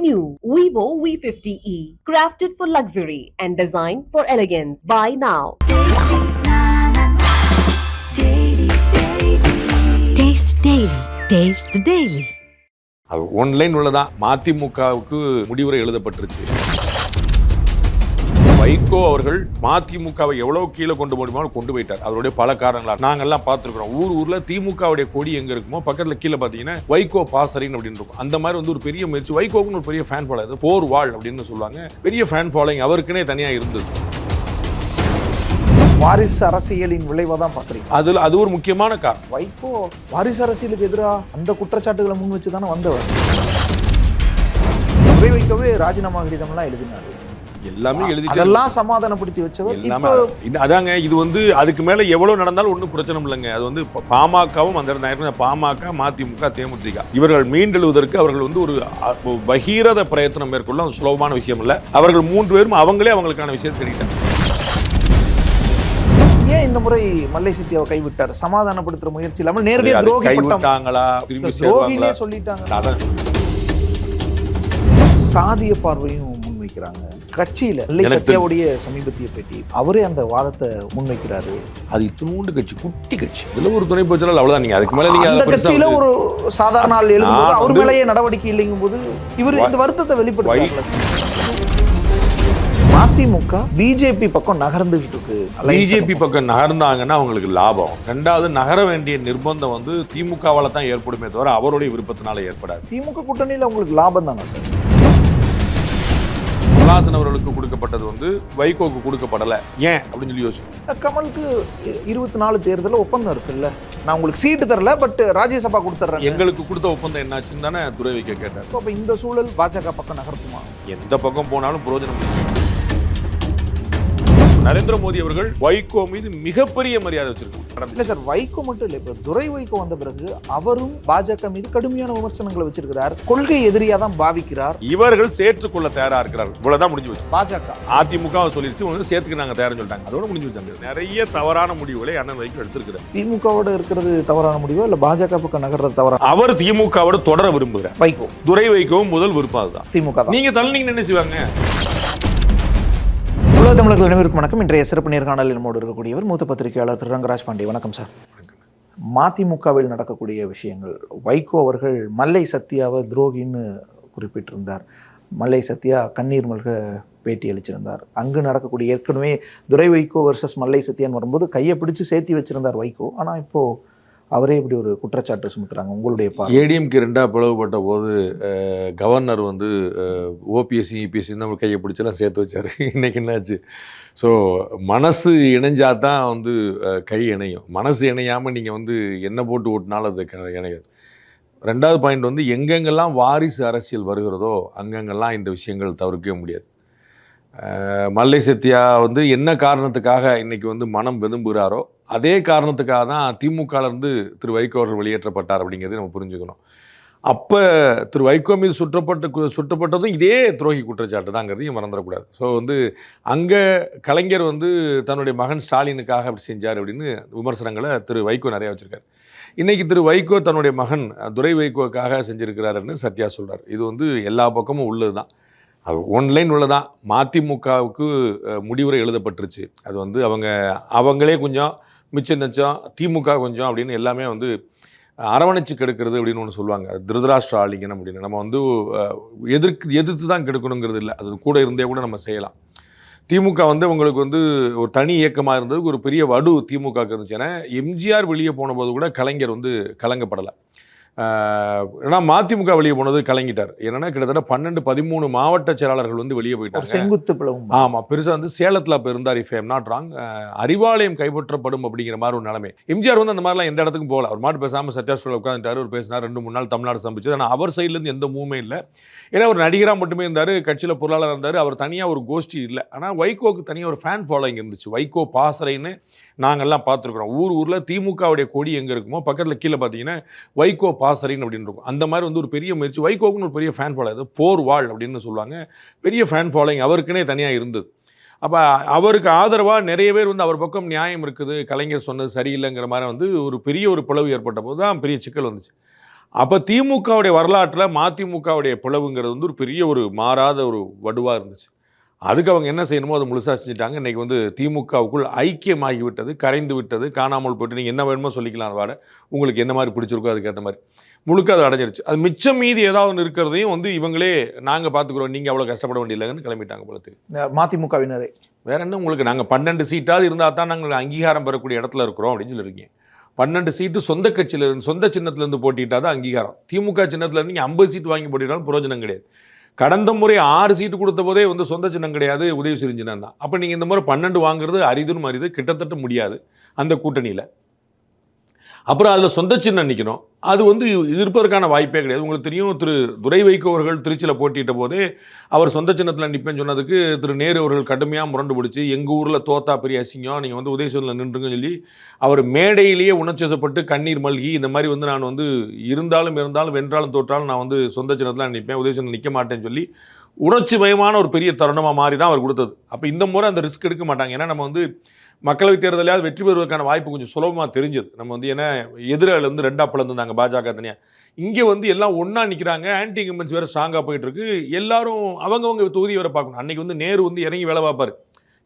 new Vivo V50e, crafted for luxury and designed for elegance. Buy now. Taste Daily. Taste the Daily. Online உள்ளதான் மதிமுகவுக்கு முடிவுரை எழுதப்பட்டுருச்சு வைகோ அவர்கள் மதிமுகவை எவ்வளவு கீழே கொண்டு முடியுமோ கொண்டு போயிட்டார். அவருடைய பல காரணங்களா நாங்கெல்லாம் பார்த்துருக்கிறோம். ஊர் ஊர்ல திமுகவுடைய கொடி எங்க இருக்குமோ பக்கத்துல கீழே பாத்தீங்கன்னா வைகோ பாசரின் அப்படின்னு இருக்கும். அந்த மாதிரி வந்து ஒரு பெரிய முயற்சி. வைகோக்குன்னு ஒரு பெரிய ஃபேன் ஃபாலோ போர் வாழ் அப்படின்னு சொல்லுவாங்க. பெரிய ஃபேன் ஃபாலோயிங் அவருக்குனே தனியா இருந்தது. வாரிசு அரசியலின் விளைவை தான் பாக்குறீங்க அதுல அது ஒரு முக்கியமான காரணம். வைகோ வாரிசு அரசியலுக்கு எதிராக அந்த குற்றச்சாட்டுகளை முன் வச்சு தானே வந்தவர் வைக்கவே ராஜினாமா கடிதம்லாம் எழுதினாரு. எல்லாமே எழுதி அதெல்லாம் சமாதானப்படுத்தி வச்சவர். எல்லாமே அதாங்க இது வந்து அதுக்கு மேல எவ்வளவு நடந்தாலும் ஒன்றும் பிரச்சனை இல்லைங்க. அது வந்து பாமகவும் அந்த இடத்துல பாமக மதிமுக தேமுதிக. இவர்கள் மீண்டெழுவதற்கு அவர்கள் வந்து ஒரு பகீரத பிரயத்தனம் மேற்கொள்ள சுலபமான விஷயம் இல்ல. அவர்கள் மூன்று பேரும் அவங்களே அவங்களுக்கான விஷயம் தெரிவித்தாங்க ஏன் இந்த முறை மல்லை சித்தியாவை கைவிட்டார்? சமாதானப்படுத்துற முயற்சி இல்லாமல் நேரடியாக துரோகி கைவிட்டாங்களா? துரோகினே சொல்லிட்டாங்க. சாதிய பார்வையும் முன்வைக்கிறாங்க. கட்சியில சத்யாவுடைய சமீபத்திய பேட்டி. அவரே அந்த வாதத்தை முன்வைக்கிறாரு. அது இத்தினூண்டு கட்சி குட்டி கட்சி. இதுல ஒரு துணை போச்சாலும் அவ்வளவுதான். நீங்க அதுக்கு மேல அந்த கட்சியில ஒரு சாதாரண ஆள் எழுதும்போது அவர் மேலேயே நடவடிக்கை இல்லைங்கும் போது இவர் இந்த வருத்தத்தை வெளிப்படுத்துறாங்க மதிமுக பிஜேபி பக்கம் நகர்ந்துகிட்டு இருக்கு. பிஜேபி பக்கம் நகர்ந்தாங்கன்னா அவங்களுக்கு லாபம். ரெண்டாவது நகர வேண்டிய நிர்பந்தம் வந்து திமுகவால தான் ஏற்படுமே தவிர அவருடைய விருப்பத்தினால ஏற்படாது. திமுக கூட்டணியில உங்களுக்கு லாபம் தானே சார்? கமலஹாசன் அவர்களுக்கு கொடுக்கப்பட்டது வந்து வைகோக்கு கொடுக்கப்படல. ஏன்? அப்படின்னு சொல்லி யோசிக்கும் கமலுக்கு இருபத்தி நாலு தேர்தல் ஒப்பந்தம் இருக்குல்ல. நான் உங்களுக்கு சீட்டு தரல பட் ராஜ்யசபா கொடுத்துட்றேன் எங்களுக்கு கொடுத்த ஒப்பந்தம் என்னாச்சுன்னு தானே துறை வைக்க கேட்டார். அப்ப இந்த சூழல் பாஜக பக்கம் நகர்த்துமா? எந்த பக்கம் போனாலும் பிரயோஜனம் இல்லை. நரேந்திர மோடி அவர்கள் வைகோ மீது மிகப்பெரிய மரியாதை வச்சிருக்காங்க. இல்ல சார் வைகோ மட்டும் இல்ல இப்ப துரை வைகோ வந்த பிறகு அவரும் பாஜக மீது கடுமையான விமர்சனங்களை வச்சிருக்கிறார். கொள்கை எதிரியா தான் பாவிக்கிறார். இவர்கள் சேர்த்துக்கொள்ள தயாரா இருக்கிறார்கள். இவ்வளவுதான் முடிஞ்சு போச்சு. பாஜக. அதிமுக சொல்லிருச்சு உங்க சேர்த்துக்கு நாங்க தயார்னு சொல்லிட்டாங்க. அதோட முடிஞ்சு வச்சாங்க நிறைய தவறான முடிவுகளை அண்ணன் வைகோ எடுத்திருக்கிறார். திமுகவோட இருக்கிறது தவறான முடிவோ இல்ல பாஜக பக்கம் நகர்றது தவறான அவர் திமுகவோட தொடர விரும்புகிறார். வைகோ. துரை வைக்கவும் முதல் விருப்பம் அதுதான். திமுக நீங்க தள்ளினீங்கன்னு என்ன செய்வாங்க? உலக தமிழர்கள் அனைவருக்கும் வணக்கம். இன்றைய சிறப்பு நேர்காணலில் நம்மோடு இருக்கக்கூடியவர் மூத்த பத்திரிகையாளர் திரு ரங்கராஜ் பாண்டே. வணக்கம் சார். மதிமுகவில் நடக்கக்கூடிய விஷயங்கள் வைகோ அவர்கள் மல்லை சத்யாவை துரோகின்னு குறிப்பிட்டிருந்தார். மல்லை சத்யா கண்ணீர் மல்க பேட்டி அளிச்சிருந்தார். அங்கு நடக்கக்கூடிய ஏற்கனவே துரை வைகோ வர்சஸ் மல்லை சத்யான்னு வரும்போது கையை பிடிச்சி சேர்த்தி வச்சிருந்தார் வைகோ. ஆனால் இப்போது அவரே இப்படி ஒரு குற்றச்சாட்டு சுமத்துறாங்க உங்களுடைய பார்வை? ஏடிஎம்கே ரெண்டாக பிளவுபட்ட போது கவர்னர் வந்து ஓபிஎஸ்சி இபிஎஸ்சி நம்ம கையை பிடிச்செல்லாம் சேர்த்து வச்சார். இன்றைக்கி என்னாச்சு? ஸோ மனசு இணைஞ்சா தான் வந்து கை இணையும். மனசு இணையாமல் நீங்கள் வந்து என்ன போட்டு ஓட்டினாலும் அது இணையாது. ரெண்டாவது பாயிண்ட் வந்து எங்கெங்கெல்லாம் வாரிசு அரசியல் வருகிறதோ அங்கங்கெல்லாம் இந்த விஷயங்கள் தவிர்க்கவே முடியாது. மல்லை சத்யா வந்து என்ன காரணத்துக்காக இன்றைக்கி வந்து மனம் வெதும்புகிறாரோ அதே காரணத்துக்காக தான் திமுகலேருந்து திரு வைகோ அவர்கள் வெளியேற்றப்பட்டார் அப்படிங்கிறதை நம்ம புரிஞ்சுக்கணும். அப்போ திரு வைகோ மீது சுற்றப்பட்ட கு- சுட்டப்பட்டதும் இதே துரோகி குற்றச்சாட்டு தாங்கிறதையும் மறந்துடக்கூடாது. ஸோ வந்து அங்கே கலைஞர் வந்து தன்னுடைய மகன் ஸ்டாலினுக்காக அப்படி செஞ்சார் அப்படின்னு விமர்சனங்களை திரு வைகோ நிறையா வச்சுருக்காரு. இன்றைக்கி திரு வைகோ தன்னுடைய மகன் துரை வைகோக்காக செஞ்சுருக்கிறாருன்னு சத்யா சொல்றார். இது வந்து எல்லா பக்கமும் உள்ளது தான். அது ஒன்லைன் உள்ளதான். மதிமுகவுக்கு முடிவுரை எழுதப்பட்டுருச்சு. அது வந்து அவங்க அவங்களே கொஞ்சம் மிச்சம் நச்சம் திமுக கொஞ்சம் அப்படின்னு எல்லாமே வந்து அரவணைச்சு கெடுக்கிறது அப்படின்னு ஒன்று சொல்லுவாங்க. அது திருதராஷ்டிர அப்படின்னு. நம்ம வந்து எதிர்க்கு எதிர்த்து தான் கெடுக்கணுங்கிறது இல்லை. அது கூட இருந்தே கூட நம்ம செய்யலாம். திமுக வந்து உங்களுக்கு வந்து ஒரு தனி இயக்கமாக இருந்ததுக்கு ஒரு பெரிய வடு திமுக இருந்துச்சு ஏன்னா எம்ஜிஆர் வெளியே போன போது கூட கலைஞர் வந்து கலங்கப்படலை. ஏன்னா மதிமுக வெளியே போனது கலங்கிட்டார். என்னன்னா கிட்டத்தட்ட பன்னெண்டு பதிமூணு மாவட்ட செயலாளர்கள் வந்து வெளியே ஒரு போயிட்டாங்க செங்குத்து பிளவும். ஆமாம் பெருசாக வந்து சேலத்தில் அப்போ இருந்தார் if M not wrong Arivalayam கைப்பற்றப்படும் அப்படிங்கிற மாதிரி ஒரு நிலைமை. எம்ஜிஆர் வந்து அந்த மாதிரிலாம் எந்த இடத்துக்கும் போகல. அவர் மாட்டு பேசாமல் சத்யாஸ்வரில் உட்காந்துட்டாரு அவர் பேசினார் ரெண்டு மூணு நாள் தமிழ்நாடு சம்பிச்சு ஆனால் அவர் சைட்லேருந்து எந்த மூவுமே இல்லை. ஏன்னா அவர் நடிகராக மட்டுமே இருந்தார் கட்சியில் பொருளாளர் இருந்தார் அவர் தனியாக ஒரு கோஷ்டி இல்லை. ஆனால் வைகோக்கு தனியாக ஒரு ஃபேன் ஃபாலோயிங் இருந்துச்சு. வைகோ பாசறைன்னு நாங்கள்லாம் பார்த்துருக்குறோம். ஊர் ஊரில் திமுகவுடைய கொடி எங்கே இருக்குமோ பக்கத்தில் கீழே பார்த்தீங்கன்னா வைகோ பாசறைன்னு அப்படின்னு இருக்கும். அந்த மாதிரி வந்து ஒரு பெரிய முயற்சி. வைகோக்குன்னு ஒரு பெரிய ஃபேன் ஃபாலோ போர் வாழ் அப்படின்னு சொல்லுவாங்க. பெரிய ஃபேன் ஃபாலோயிங் அவருக்குனே தனியாக இருந்தது. அப்போ அவருக்கு ஆதரவாக நிறைய பேர் வந்து அவர் பக்கம் நியாயம் இருக்குது. கலைஞர் சொன்னது சரியில்லைங்கிற மாதிரி வந்து ஒரு பெரிய ஒரு பிளவு ஏற்பட்ட போது தான் பெரிய சிக்கல் வந்துச்சு. அப்போ திமுகவுடைய வரலாற்றில் மதிமுகவுடைய பிளவுங்கிறது வந்து ஒரு பெரிய ஒரு மாறாத ஒரு வடுவாக இருந்துச்சு. அதுக்கு அவங்க என்ன செய்யணுமோ அதை முழுசாக செஞ்சுட்டாங்க. இன்றைக்கி வந்து திமுகவுக்குள் ஐக்கியமாகி விட்டது கரைந்து விட்டது காணாமல் போயிட்டு. நீங்கள் என்ன வேணுமோ சொல்லிக்கலாம் வாட. உங்களுக்கு என்ன மாதிரி பிடிச்சிருக்கோ அதுக்கேற்ற மாதிரி. முழுக்க அது அடைஞ்சிருச்சு. அது மிச்சம் மீதி ஏதாவது ஒன்று இருக்கிறதையும் வந்து இவங்களே நாங்கள் பார்த்துக்குறோம் நீங்கள் அவ்வளோ கஷ்டப்பட வேண்டியதில்லைன்னு கிளம்பிட்டாங்க போல மதிமுகவினரை. வேற என்ன உங்களுக்கு? நாங்கள் பன்னெண்டு சீட்டாவது இருந்தால் தான் நாங்கள் அங்கீகாரம் பெறக்கூடிய இடத்துல இருக்கிறோம் அப்படின்னு சொல்லியிருக்கீங்க பன்னெண்டு சீட்டு சொந்த கட்சியில இருந்து சொந்த சின்னத்துல இருந்து போட்டிட்டா தான் அங்கீகாரம். திமுக சின்னத்துல இருந்து நீங்கள் ஐம்பது சீட் வாங்கி போட்டிட்டாலும் பிரயோஜனம் கிடையாது. கடந்த முறை ஆறு சீட்டு கொடுத்த போதே வந்து சொந்த சின்னம் கிடையாது உதவி சின்னம் தான். அப்போ நீங்கள் இந்த முறை பன்னெண்டு வாங்குறது அரிதுன்னு அரிது கிட்டத்தட்ட முடியாது அந்த கூட்டணியில். அப்புறம் அதில் சொந்த சின்னம் நிற்கணும் அது வந்து இருப்பதற்கான வாய்ப்பே கிடையாது. உங்களுக்கு தெரியும் திரு துரை வைகோ அவர்கள் திருச்சியில் போட்டியிட்ட போதே அவர் சொந்த சின்னத்தில் நிற்பேன்னு சொன்னதுக்கு திரு நேரு அவர்கள் கடுமையாக முரண்டு பிடிச்சி. எங்கள் ஊரில் தோத்தா பெரிய அசிங்கம் நீங்கள் வந்து உதயசூரில் நின்றுங்கன்னு சொல்லி அவர் மேடையிலேயே உணர்ச்சிசப்பட்டு கண்ணீர் மல்கி இந்த மாதிரி வந்து நான் வந்து இருந்தாலும் இருந்தாலும் வென்றாலும் தோற்றாலும் நான் வந்து சொந்த சின்னத்தில் நிற்பேன் உதயசூரில் நிற்க மாட்டேன்னு சொல்லி உணர்ச்சி மயமான ஒரு பெரிய தருணமாக மாறி தான் அவர் கொடுத்தது. அப்போ இந்த முறை அந்த ரிஸ்க் எடுக்க மாட்டாங்க. ஏன்னா நம்ம வந்து மக்களவைத் தேர்தலையாவது வெற்றி பெறுவதற்கான வாய்ப்பு கொஞ்சம் சுலபமாக தெரிஞ்சது. நம்ம வந்து ஏன்னா எதிரில் வந்து ரெண்டா பிளந்துருந்தாங்க பாஜக தனியாக இங்கே வந்து எல்லாம் ஒன்றா நிற்கிறாங்க ஆன்டி இன்கம்பன்ஸ் வேறு ஸ்ட்ராங்காக போயிட்டு இருக்கு எல்லாரும் அவங்கவங்க தொகுதி வேறு பார்க்கணும். அன்னைக்கு வந்து நேரு வந்து இறங்கி வேலை பார்ப்பாரு.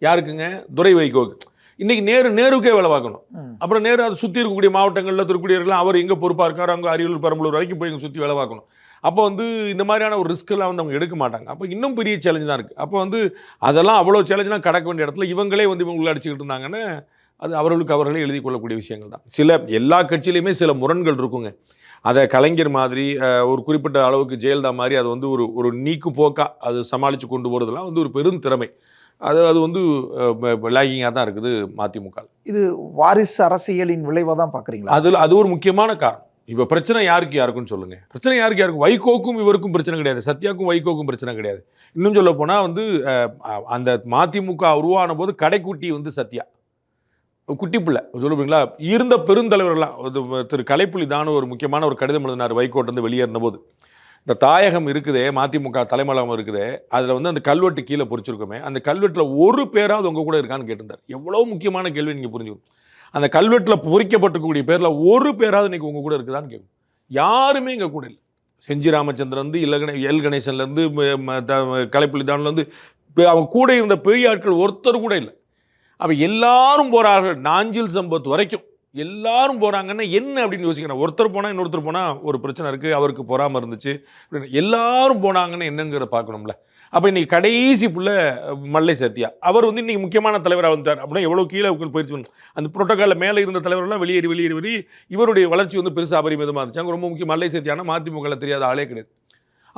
யாருக்குங்க? துரை வைகோக்கு இன்னைக்கு நேரு நேருக்கே வேலை பார்க்கணும். அப்புறம் நேரு அதை சுற்றி இருக்கக்கூடிய மாவட்டங்களில் திருக்குடியர்கள் அவர் எங்கே பொறுப்பாக இருக்காரோ அங்கே அரியலூர் பெரம்பலூர் வரைக்கும் போய் சுற்றி வேலை பார்க்கணும். அப்போ வந்து இந்த மாதிரியான ஒரு ரிஸ்க் எல்லாம் வந்து அவங்க எடுக்க மாட்டாங்க. அப்போ இன்னும் பெரிய சேலஞ்சு தான் இருக்குது அப்போ வந்து அதெல்லாம் அவ்வளோ சேலஞ்செலாம் கடக்க வேண்டிய இடத்துல இவங்களே வந்து இவங்களை அடிச்சுக்கிட்டு இருந்தாங்கன்னா அது அவர்களுக்கு அவர்களே எழுதி கொள்ளக்கூடிய விஷயங்கள் தான். சில எல்லா கட்சியிலையுமே சில முரண்கள் இருக்குங்க. அதை கலைஞர் மாதிரி ஒரு குறிப்பிட்ட அளவுக்கு ஜெயலலிதா மாதிரி அது வந்து ஒரு ஒரு நீக்கு போக்கா அது சமாளித்து கொண்டு போகிறதுலாம் வந்து ஒரு பெரும் திறமை. அது அது வந்து லேகிங்காக தான் இருக்குது மதிமுக இது வாரிசு அரசியலின் விளைவாக தான் பார்க்குறீங்களா அதில் அது ஒரு முக்கியமான காரணம். இப்போ பிரச்சனை யாருக்கு யாருக்குன்னு சொல்லுங்கள் பிரச்சனை யாருக்கு யாருக்கும்? வைகோக்கும் இவருக்கும் பிரச்சனை கிடையாது. சத்யாக்கும் வைகோக்கும் பிரச்சனை கிடையாது. இன்னும் சொல்ல போனால் வந்து அந்த மதிமுக உருவான போது கடைக்குட்டி வந்து சத்யா. குட்டி பிள்ளை. சொல்லுவீங்களா இருந்த பெருந்தலைவர்கள்லாம் திரு கலைப்புலி தானு ஒரு முக்கியமான ஒரு கடிதம் எழுதினார் வைகோட்டிருந்து வெளியேறின போது. இந்த தாயகம் இருக்குதே மதிமுக தலைமலகம் இருக்குதே அதில் வந்து அந்த கல்வெட்டு கீழே பொறிச்சிருக்கோமே அந்த கல்வெட்டில் ஒரு பேராவது உங்கள் கூட இருக்கான்னு கேட்டிருந்தார். எவ்வளோ முக்கியமான கேள்வி நீங்கள் புரிஞ்சுக்கணும். அந்த கல்வெட்டில் பொறிக்கப்பட்டிருக்கக்கூடிய பேரில் ஒரு பேராவது இன்னைக்கு உங்கள் கூட இருக்குதான்னு கேட்கும். யாருமே இங்கே கூட இல்லை. செஞ்சி ராமச்சந்திரன்லேருந்து வந்து இல்ல கணே எல் கணேசன்லேருந்து கலைப்புலிதான்லேருந்து அவங்க கூட இருந்த பெரிய ஆட்கள் ஒருத்தர் கூட இல்லை. அப்போ எல்லாரும் போகிறார்கள் நாஞ்சில் சம்பத் வரைக்கும் எல்லாரும் போகிறாங்கன்னா என்ன அப்படின்னு யோசிக்கிறேன். ஒருத்தர் போனால் இன்னொருத்தர் போனால் ஒரு பிரச்சனை இருக்குது அவருக்கு பொறாமல் இருந்துச்சு. அப்படின்னு எல்லாரும் போனாங்கன்னு என்னங்கிறத பார்க்கணும்ல. அப்போ இன்னைக்கு கடைசி புள்ள மல்லை சத்யா அவர் வந்து இன்னைக்கு முக்கியமான தலைவராக வந்தார் அப்படின்னா எவ்வளோ கீழே போயிடுச்சு. அந்த புரோட்டோக்காலில் மேலே இருந்த தலைவர்கள்லாம் வெளியேறி வெளியேறி வெளியே இவருடைய வளர்ச்சி வந்து பெருசாக அபரிமிதமாக இருந்துச்சு. அங்கே ரொம்ப முக்கியம் மல்லை சத்யானா மதிமுகவில் தெரியாத ஆளே கிடையாது.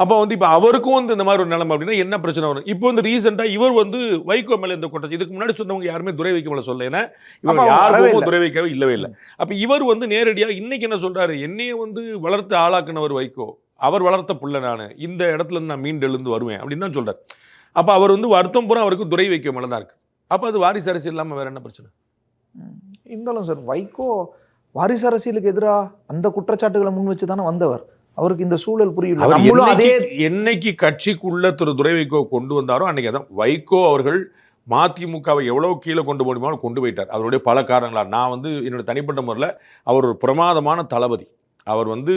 அப்போ வந்து இப்போ அவருக்கும் வந்து இந்த மாதிரி ஒரு நிலைமை அப்படின்னா என்ன பிரச்சனை வரும்? இப்போ வந்து ரீசெண்டாக இவர் வந்து வைகோ மேலே இந்த கொட்டச்சு இதுக்கு முன்னாடி சொன்னவங்க யாருமே துரை வைக்க மேலே சொல்ல. ஏன்னா இவர் யாருக்கும். துரை வைக்கவே இல்லவே இல்லை. அப்போ இவர் வந்து நேரடியாக இன்னைக்கு என்ன சொல்றாரு? என்னைய வந்து வளர்த்து ஆளாக்குனவர் வைகோ. அவர் வளர்த்த புள்ள நான் இந்த இடத்துல இருந்து நான் மீண்டெழுந்து வருவேன் அப்படின்னு தான் சொல்றாரு. அப்போ அவர் வந்து வருத்தம் பூரா அவருக்கு துரை வைக்க மேலே தான் இருக்கு. அப்போ அது வாரிசு அரசியல் இல்லாமல் வேற என்ன பிரச்சனை. இருந்தாலும் சார் வைகோ வாரிசு அரசியலுக்கு எதிராக அந்த குற்றச்சாட்டுகளை முன் வச்சு தானே வந்தவர். அவருக்கு இந்த சூழல் புரியல. அதே என்னைக்கு கட்சிக்குள்ள திரு துரை வைகோ கொண்டு வந்தாரோ அன்னைக்கு அதான் வைகோ அவர்கள் மதிமுகவை எவ்வளவு கீழே கொண்டு போடுமாலும் கொண்டு போயிட்டார். அவருடைய பல காரணங்களா நான் வந்து என்னோட தனிப்பட்ட முறையில் அவர் ஒரு பிரமாதமான தளபதி. அவர் வந்து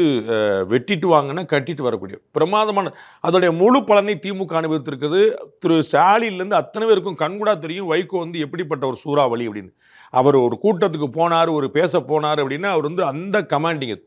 வெட்டிட்டு வாங்கினா கட்டிட்டு வரக்கூடிய பிரமாதமான அதோடைய முழு பலனை திமுக அனுபவித்திருக்குது. திரு ஸ்டாலின்லேருந்து அத்தனை பேருக்கும் கண்கூடா தெரியும் வைகோ வந்து எப்படிப்பட்ட ஒரு சூறாவளி அப்படின்னு. அவர் ஒரு கூட்டத்துக்கு போனார் ஒரு பேச போனார் அப்படின்னா அவர் வந்து அந்த கமாண்டிங்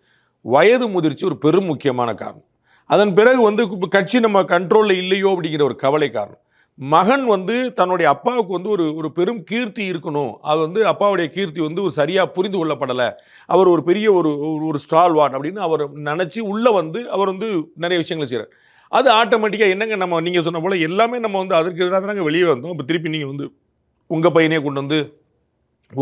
வயது முதிர்ச்சி ஒரு பெரும் முக்கியமான காரணம். அதன் பிறகு வந்து கட்சி நம்ம கண்ட்ரோலில் இல்லையோ அப்படிங்கிற ஒரு கவலை காரணம். மகன் வந்து தன்னுடைய அப்பாவுக்கு வந்து ஒரு ஒரு பெரும் கீர்த்தி இருக்கணும். அது வந்து அப்பாவுடைய கீர்த்தி வந்து ஒரு சரியாக புரிந்து கொள்ளப்படலை. அவர் ஒரு பெரிய ஒரு ஒரு- ஒரு ஸ்டால் வாட் அப்படின்னு அவர் நினச்சி உள்ளே வந்து அவர் வந்து நிறைய விஷயங்களை செய்கிறார் அது ஆட்டோமேட்டிக்காக என்னங்க நம்ம நீங்கள் சொன்ன போல் எல்லாமே நம்ம வந்து அதற்கு எதிராக தானங்க வெளியே வந்தோம். இப்போ திருப்பி நீங்கள் வந்து உங்கள் பையனே கொண்டு வந்து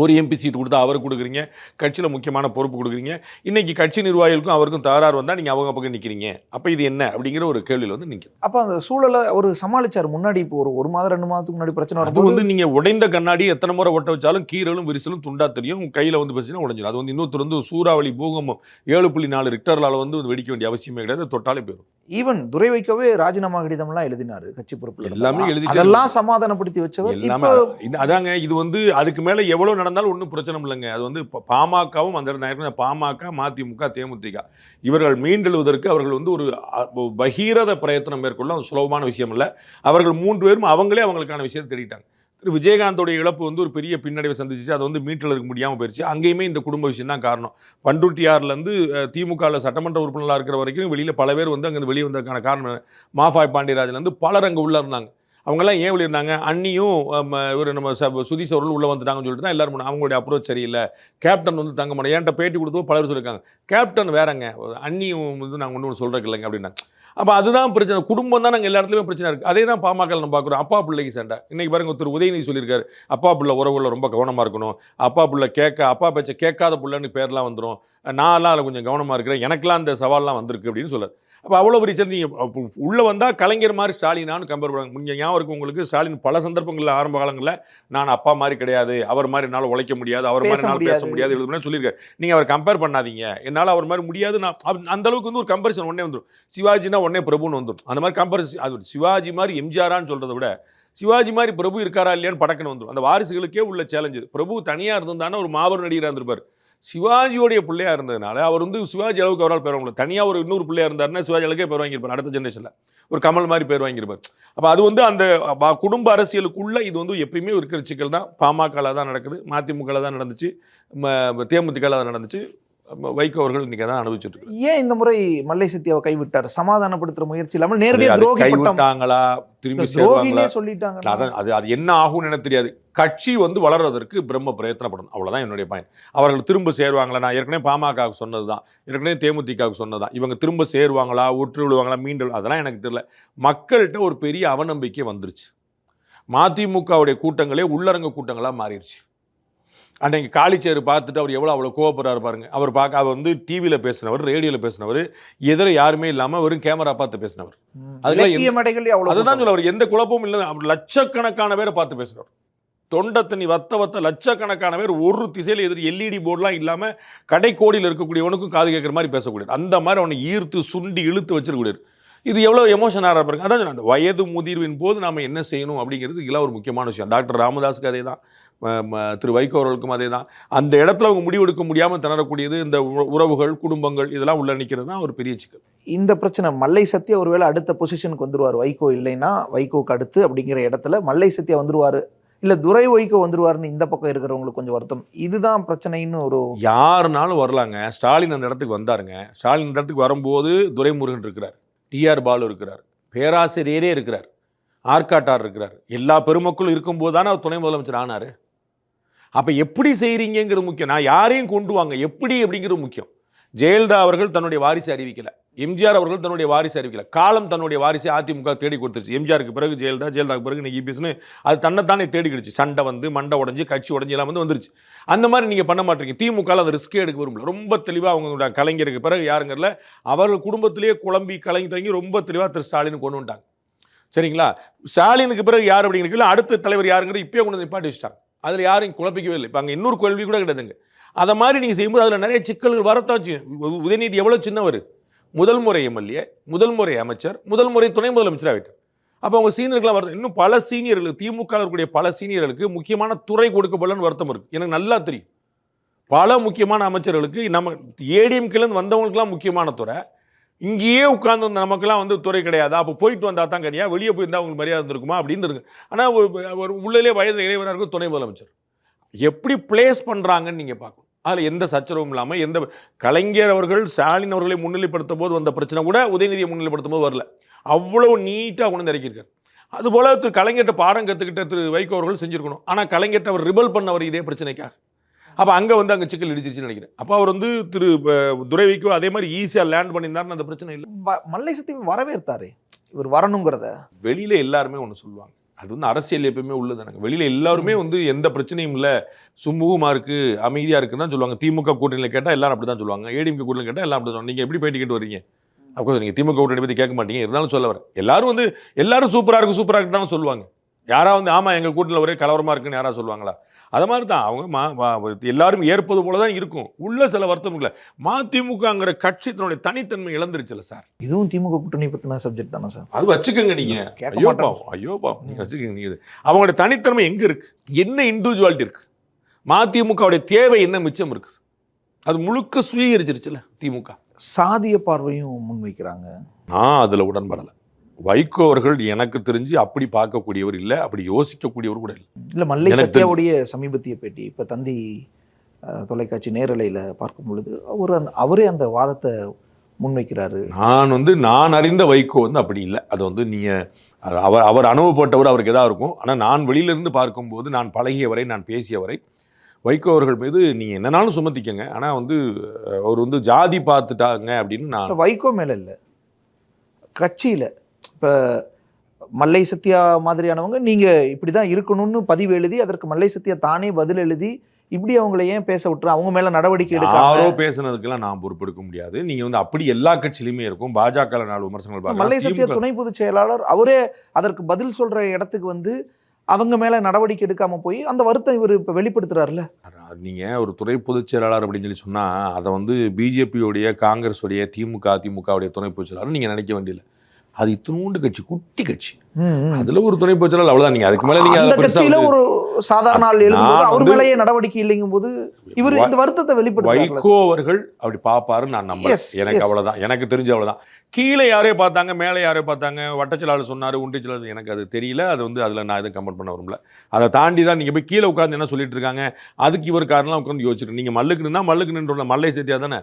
ஒரு எம்பி சீட் கொடுத்தா அவருக்கு கொடுக்குறீங்க. கட்சியில் முக்கியமான பொறுப்பு கொடுக்குறீங்க. இன்னைக்கு கட்சி நிர்வாகிகளுக்கும் அவருக்கும் தகராறு வந்தால் நீங்கள் அவங்க பக்கம் நிற்கிறீங்க அப்போ இது என்ன அப்படிங்கிற ஒரு கேள்வியில் வந்து நிற்குது அப்ப அந்த சூழலை ஒரு சமாளிச்சார் முன்னாடி. இப்போ ஒரு ஒரு மாதம் ரெண்டு மாதத்துக்கு முன்னாடி பிரச்சனை அது வந்து நீங்கள் உடைந்த கண்ணாடி எத்தனை முறை ஒட்ட வச்சாலும் கீரலும் விரிசலும் துண்டா தெரியும். கையில் வந்து பிரச்சனை உடைஞ்சிடும் அது வந்து இன்னொருத்தர் வந்து சூறாவளி பூகம்பம் ஏழு புள்ளி நாலு ரிக்டர்லால் வந்து வெடிக்க வேண்டிய அவசியமே கிடையாது. தொட்டாலே போயிடும் ஈவன் துரை வைக்கவே ராஜினாமா கடிதம்லாம் எழுதினாரு கட்சி பொறுப்பு எல்லாமே எழுதிட்டே அதெல்லாம் சமாதானப்படுத்தி வச்சவர். எல்லாமே அதாங்க இது வந்து அதுக்கு மேலே எவ்வளோ நடந்தாலும் ஒன்றும் பிரச்சனை இல்லைங்க. அது வந்து பாமகவும் அந்த இடத்துல பாமக மதிமுக தேமுதிக. இவர்கள் மீண்டெழுவதற்கு அவர்கள் வந்து ஒரு பகீரத பிரயத்தனம் மேற்கொள்ள அது சுலபமான விஷயம் இல்லை. அவர்கள் மூன்று பேரும் அவங்களே அவங்களுக்கான விஷயத்தை தேடிட்டாங்க. திரு. விஜயகாந்தோடைய இழப்பு வந்து ஒரு பெரிய பின்னடைவை சந்திச்சு அதை வந்து மீட்டெழுக்க முடியாமல் போயிடுச்சு அங்கேயுமே இந்த குடும்ப விஷயம் தான் காரணம். பண்ருட்டியார்லேருந்து திமுகவில் சட்டமன்ற உறுப்பினராக இருக்கிற வரைக்கும் வெளியில் பல பேர் வந்து அங்கே வெளியே வந்ததுக்கான காரணம் மாஃபாய் பாண்டியராஜன்லேருந்து பலர் அங்கே உள்ளே இருந்தாங்க. அவங்கெல்லாம் ஏன் வெளியே இருந்தாங்க அண்ணியும் இவர் நம்ம ச- சுதீஷ் அவர்கள் உள்ளே வந்துட்டாங்கன்னு சொல்லிட்டு தான் எல்லாரும் அவங்களுடைய அப்ரோச் சரியில்லை. கேப்டன் வந்து தங்க முடியும் என்கிட்ட பேட்டி கொடுத்தோ பலர் சொல்லியிருக்காங்க. கேப்டன் வேறங்க. அண்ணியும் வந்து நாங்கள் ஒன்றும் சொல்கிறக்கு இல்லைங்க அப்படின்னாங்க. அப்போ அதுதான் பிரச்சனை. குடும்பம் தான் நாங்கள் எல்லா இடத்துலையும் பிரச்சனை இருக்குது அதே தான் பாமக நம்ம பார்க்குறோம் அப்பா பிள்ளைக்கு சண்டை. இன்றைக்கி பாருங்க ஒருத்தர் உதயநிதி சொல்லியிருக்காரு. அப்பா பிள்ளை உறவுகளில் ரொம்ப கவனமாக இருக்கணும். அப்பா பிள்ளை கேட்க அப்பா பேச்சை கேட்காத பிள்ளைன்னு பேர்லாம் வந்துடும் நான்லாம் அதில் கொஞ்சம் கவனமாக இருக்கிறேன். எனக்கெல்லாம் அந்த சவால்லாம் வந்திருக்கு அப்படின்னு சொல்கிறார் அப்போ அவ்வளோ பெரிய சரி நீங்கள் உள்ளே வந்தால் கலைஞர் மாதிரி ஸ்டாலினான்னு கம்பேர் பண்ணுவாங்க நீங்கள் ஞாபகம் இருக்கு உங்களுக்கு. ஸ்டாலின் பல சந்தர்ப்பங்களில் ஆரம்ப காலங்களில் நான் அப்பா மாதிரி கிடையாது அவர் மாதிரி என்னால் உழைக்க முடியாது அவர் மாதிரி பேச என்னால் பேச முடியாது. முடியாது எழுதுனா சொல்லியிருக்காரு. நீங்கள் அவர் கம்பேர் பண்ணாதீங்க. என்னால் அவர் மாதிரி முடியாது நான் அந்த அளவுக்கு வந்து ஒரு கம்பேரிசன் உடனே வந்துடும் சிவாஜினா உடனே பிரபுன்னு வந்துடும் அந்த மாதிரி கம்பேரிசன் அது சிவாஜி மாதிரி எம்ஜிஆரான்னு சொல்கிறத விட சிவாஜி மாதிரி பிரபு இருக்காரா இல்லையான்னு படக்குன்னு வந்துடும் அந்த வாரிசுகளுக்கே உள்ள சேலஞ்சு பிரபு தனியாக இருந்திருந்தானே ஒரு மாபெரும் நடிகராக இருந்திருப்பார். சிவாஜியோடைய பிள்ளையாக இருந்ததுனால அவர் வந்து சிவாஜி அளவுக்கு அவரால் பேர் வாங்கல தனியாக ஒரு இன்னொரு பிள்ளையாக இருந்தாருன்னா சிவாஜி அளவுக்கே பேர் வாங்கியிருப்பார். அடுத்த ஜென்ரேஷனில் ஒரு கமல் மாதிரி பேர் வாங்கியிருப்பார். அப்போ அது வந்து அந்த குடும்ப அரசியலுக்குள்ளே இது வந்து எப்பயுமே இருக்கிற சிக்கல் தான் பாமகவில் தான் நடக்குது மதிமுகவில் தான் நடந்துச்சு தேமுதிகவில் தான் நடந்துச்சு. வைகோ அவர்கள் இன்னைக்கு தான் அனுபவிச்சுட்டு. ஏன் இந்த முறை மல்லை சத்யாவை கைவிட்டார்? சமாதானப்படுத்துற முயற்சி இல்லாமல் நேரடியாக துரோகி கைவிட்டாங்களா? திரும்பி துரோகினே சொல்லிட்டாங்க அதான் அது அது என்ன ஆகும்னு எனக்கு தெரியாது. கட்சி வந்து வளர்றதற்கு பிரம்ம பிரயத்தனப்படணும். அவ்வளவுதான் என்னுடைய பயன் அவர்கள் திரும்ப சேருவாங்களா? நான் ஏற்கனவே பாமகவுக்கு சொன்னது தான் ஏற்கனவே தேமுதிகவுக்கு சொன்னது தான் இவங்க திரும்ப சேருவாங்களா? ஒற்று விழுவாங்களா மீண்டும் அதெல்லாம் எனக்கு தெரியல. மக்கள்கிட்ட ஒரு பெரிய அவநம்பிக்கை வந்துருச்சு. மதிமுகவுடைய கூட்டங்களே உள்ளரங்க கூட்டங்களாக மாறிடுச்சு. அன்னைக்கு காளிச்சேர் பார்த்துட்டு அவர் எவ்வளோ அவ்வளோ கோவப்படுறாரு பாருங்க. அவர் பார்க்க அவர் வந்து டிவியில் பேசினவர் ரேடியோவில் பேசினவர் எதிர யாருமே இல்லாமல் வெறும் கேமரா பார்த்து பேசினவர். அதெல்லாம் அதுதான். சொல்ல அவர் எந்த குழப்பமும் இல்லை. அவர் லட்சக்கணக்கான பேரை பார்த்து பேசுறார். தொண்டை தண்ணி வத்த வத்த லட்சக்கணக்கான பேர் ஒரு திசையில் எதிர் எல்இடி போர்டுலாம் இல்லாமல் கடைக்கோடியில் இருக்கக்கூடியவனுக்கும் காது கேட்குற மாதிரி பேசக்கூடியது அந்த மாதிரி அவனை ஈர்த்து சுண்டி இழுத்து வச்சிருக்கக்கூடியது இது எவ்வளோ எமோஷன் ஆகிற பாருங்க. அதான் அந்த வயது முதிர்வின் போது நாம் என்ன செய்யணும் அப்படிங்கிறது இதெல்லாம் ஒரு முக்கியமான விஷயம். டாக்டர் ராமதாஸுக்கு அதே தான் திரு வைகோ அவர்களுக்கும் அதே தான். அந்த இடத்துல அவங்க முடிவெடுக்க முடியாமல் திணறக்கூடியது இந்த உறவுகள் குடும்பங்கள் இதெல்லாம் உள்ள நிற்கிறது தான் ஒரு பெரிய சிக்கல். இந்த பிரச்சனை மல்லை சத்யா ஒருவேளை அடுத்த பொசிஷனுக்கு வந்துருவார். வைகோ இல்லைன்னா வைகோக்கு அடுத்து அப்படிங்கிற இடத்துல மல்லை சத்யா வந்துருவாரு. இல்ல துரை வைகோ வந்துருவாருன்னு இந்த பக்கம் இருக்கிறவங்களுக்கு கொஞ்சம் வருத்தம். இதுதான் பிரச்சனைன்னு ஒரு யாருனாலும் வரலாங்க. ஸ்டாலின் அந்த இடத்துக்கு வந்தாருங்க. ஸ்டாலின் இந்த இடத்துக்கு வரும்போது துரைமுருகன் இருக்கிறார். டிஆர் பாலு இருக்கிறார். பேராசிரியரே இருக்கிறார். ஆர்காட்டார் இருக்கிறார். எல்லா பெருமக்களும் இருக்கும்போது தானே அவர் துணை முதலமைச்சர் ஆனார். அப்போ எப்படி செய்கிறீங்கிறது முக்கியம். நான் யாரையும் கொண்டு வாங்க எப்படி அப்படிங்கிறது முக்கியம். ஜெயலலிதா அவர்கள் தன்னுடைய வாரிசு அறிவிக்கலை. எம்ஜிஆர் அவர்கள் தன்னுடைய வாரிசு அறிவிக்கல. காலம் தன்னுடைய வாரிசை அதிமுக தேடி கொடுத்துருச்சு. எம்ஜிஆருக்கு பிறகு ஜெயலலிதா ஜெயலலிதாக்கு பிறகு இன்னைக்கு இபிஎஸ்னு அது தன்னைத்தானே தேடிக்கிடுச்சு. சண்டை வந்து மண்டை உடஞ்சி கட்சி உடஞ்சி எல்லாம் வந்து வந்துருச்சு. அந்த மாதிரி நீங்கள் பண்ண மாட்டீங்க. திமுக அந்த ரிஸ்க்கே எடுக்க விரும்பல. ரொம்ப தெளிவாக அவங்களோட கலைஞருக்கு பிறகு யாருங்கிறல அவர்கள் குடும்பத்திலேயே குழம்பி கலங்கி தங்கி ரொம்ப தெளிவாக திரு ஸ்டாலின் கொண்டு வந்துட்டாங்க. சரிங்களா? ஸ்டாலினுக்கு பிறகு யார் அப்படிங்கிறீங்களோ அடுத்த தலைவர் யாருங்கிறது இப்பயே கொண்டு வந்து நிப்பாட்டி வச்சுட்டாங்க. அதில் யாரும் குழப்பிக்கவே இல்லை. இப்போ அங்கே இன்னொரு கேள்வி கூட கிடையாதுங்க அதை மாதிரி நீங்கள் செய்யும்போது அதில் நிறைய சிக்கல்கள் வரத்தான் உ- உதயநிதி எவ்வளோ சின்னவர்? முதல் முறை எம்எல்ஏ முதல் முறை அமைச்சர் முதல் முறை துணை முதலமைச்சர் ஆகிட்டார் அப்போ அவங்க சீனியர்கள்லாம் வருது இன்னும் பல சீனியர்களுக்கு திமுக இருக்கக்கூடிய பல சீனியர்களுக்கு முக்கியமான துறை கொடுக்கப்படலன்னு வருத்தம் இருக்குது எனக்கு நல்லா தெரியும். பல முக்கியமான அமைச்சர்களுக்கு நம்ம ஏடிஎம்கேலேருந்து வந்தவங்களுக்குலாம் முக்கியமான துறை. இங்கேயே உட்கார்ந்து வந்த நமக்கெல்லாம் வந்து துறை கிடையாது. அப்போ போயிட்டு வந்தால் தான் கனியா வெளியே போயிருந்தால் உங்களுக்கு மரியாதை இருந்திருக்குமா அப்படின்னு இருக்கு. ஆனால் ஒரு ஒரு உள்ளே வயது இளைவராக இருக்கும் துணை முதலமைச்சர். எப்படி பிளேஸ் பண்ணுறாங்கன்னு நீங்கள் பார்க்கணும். அதில் எந்த சச்சரவும் இல்லாமல் எந்த கலைஞர் அவர்கள் ஸ்டாலின் அவர்களை முன்னிலைப்படுத்தும் போது வந்த பிரச்சனை கூட உதயநிதியை முன்னிலைப்படுத்தும் போது வரல அவ்வளோ நீட்டாக கொண்டு வந்து இறக்கியிருக்காரு. அதுபோல் திரு கலைஞர்கிட்ட பாடம் கற்றுக்கிட்ட திரு வைகோ அவர்கள் செஞ்சுருக்கணும். ஆனால் கலைஞர்கிட்ட அவர் ரிபல் பண்ணவர் இதே பிரச்சனைக்காக. அப்போ அங்கே வந்து அங்கே சிக்கல் இடிச்சிருச்சுன்னு நினைக்கிறேன். அப்போ அவர் வந்து திரு அஹ், துரை வைகோ அதே மாதிரி ஈஸியாக லேண்ட் பண்ணியிருந்தாருன்னு அந்த பிரச்சனை இல்லை. மல்லை சத்யம் வரவேற்றாரு. இவர் வரணுங்கிறத. வெளியில எல்லாருமே ஒன்று சொல்லுவாங்க. அது வந்து அரசியல் எப்பயுமே உள்ளதானங்க வெளியில எல்லாருமே வந்து எந்த பிரச்சனையும் இல்லை. சுமூகமா இருக்கு அமைதியா இருக்குன்னு தான் சொல்லுவாங்க. திமுக கூட்டணியில் கேட்டால் எல்லாரும் அப்படி தான் சொல்லுவாங்க ஏடிஎம்கே கூட்டணியில் கேட்டால் எல்லாம் அப்படி சொல்லுவாங்க. நீங்க எப்படி பேட்டி கேட்டு வரீங்க? அப்கோர்ஸ் நீங்க திமுக கூட்டணி பத்தி கேட்க மாட்டீங்க. இருந்தாலும் சொல்ல வரேன். எல்லாரும் வந்து எல்லாரும் சூப்பரா இருக்கு சூப்பரா இருக்கு தான் சொல்லுவாங்க. யாரா வந்து ஆமா எங்க கூட்டணியில் ஒரே கலவரமா இருக்குன்னு யாரா சொல்லுவாங்களா? அது மாதிரி தான் அவங்க மா எல்லாரும் ஏற்பது போல தான் இருக்கும். உள்ள சில வருத்தம் இல்லை மதிமுகங்கிற கட்சி தன்னுடைய தனித்தன்மை இழந்துருச்சுல சார். இதுவும் திமுக கூட்டணி பத்தின சப்ஜெக்ட் தானே சார்? அது வச்சுக்கோங்க நீங்க. கேட்க ஐயோ. பாவம். ஐயோ பாவம். நீங்க வச்சுக்கோங்க நீங்க இது. அவங்களோட தனித்தன்மை எங்க இருக்கு? என்ன இண்டிவிஜுவாலிட்டி இருக்கு? மதிமுகவுடைய தேவை என்ன மிச்சம் இருக்குது அது முழுக்க சுவீகரிச்சிருச்சுல திமுக. சாதிய பார்வையும் முன்வைக்கிறாங்க. நான் அதில் உடன்படலை. வைகோ அவர்கள் எனக்கு தெரிஞ்சு அப்படி பார்க்கக்கூடியவர் இல்லை அப்படி யோசிக்கக்கூடியவர் கூட இல்லை. இல்ல மல்லை சத்யாவுடைய சமீபத்திய பேட்டி இப்ப தந்தி தொலைக்காட்சி நேரலையில பார்க்கும் பொழுது அவர் அந்த அவரே அந்த வாதத்தை முன்வைக்கிறாரு. நான் வந்து நான் அறிந்த வைகோ வந்து அப்படி இல்லை. அது வந்து நீங்கள் அவர் அவர் அனுபவப்பட்டவர் அவருக்கு எதாவது இருக்கும். ஆனால் நான் வெளியிலிருந்து பார்க்கும்போது நான் பழகியவரை நான் பேசியவரை வைகோ அவர்கள் மீது நீங்கள் என்னனாலும் சுமத்திக்கங்க. ஆனால் வந்து அவர் வந்து ஜாதி பார்த்துட்டாங்க அப்படின்னு நான் வைகோ மேல இல்ல. கட்சியில. இப்ப மல்லை சத்யா மாதிரியானவங்க நீங்க இப்படிதான் இருக்கணும்னு பதிவு எழுதி அதற்கு மல்லை சத்யா தானே பதில் எழுதி இப்படி அவங்கள ஏன் பேச விட்டுற? அவங்க மேல நடவடிக்கை யாரோ எடுக்காம பேசுனதுக்கெல்லாம் நான் பொறுப்பெடுக்க முடியாது. நீங்கள் வந்து அப்படி எல்லா கட்சியிலுமே இருக்கும். பாஜக நாலு விமர்சனங்கள் மல்லை திமுக துணை பொதுச் செயலாளர் அவரே அதற்கு பதில் சொல்ற இடத்துக்கு வந்து அவங்க மேல நடவடிக்கை எடுக்காம போய் அந்த வருத்தம் இவர் இப்ப வெளிப்படுத்துறாருல நீங்கள் ஒரு துறை பொதுச் செயலாளர் அப்படின்னு சொல்லி சொன்னால் அதை வந்து பிஜேபியோடைய காங்கிரஸுடைய திமுக அதிமுகவுடைய துணை பொதுச் செயலாளர் நீங்கள் நினைக்க வேண்டியதில்லை. அது இத்தினூண்டு கட்சி குட்டி கட்சி. அதுல ஒரு துணை பொதுச் செயலாளர் அவ்வளவுதான். நீங்க அதுக்கு மேல நீங்க அந்த கட்சியில ஒரு சாதாரண ஆள் எழுதும்போது அவர் மேலேயே நடவடிக்கை இல்லைங்கும் போது இவர் இந்த வருத்தத்தை வெளிப்படுத்துறாருல வைகோ அவர்கள் அப்படி பாப்பாரு நான் நம்புறேன். எனக்கு. அவ்வளவுதான். எனக்கு தெரிஞ்ச அவ்வளவுதான். கீழே யாரையோ பார்த்தாங்க மேலே யாரையோ பார்த்தாங்க வட்டச்செயலாளர் சொன்னாரு ஒன்றியச்செயலாளர் எனக்கு அது தெரியல. அது வந்து அதுல நான் எதுவும் கமெண்ட் பண்ண விரும்பல. அதை தாண்டி தான் நீங்க போய் கீழே உட்கார்ந்து என்ன சொல்லிட்டு இருக்காங்க? அதுக்கு இவர் காரணம் உட்காந்து யோசிச்சிருக்கு நீங்க மல்லுக்கு நின்னா மல்லுக்கு நின்று மல்லை சேத்தியா தானே?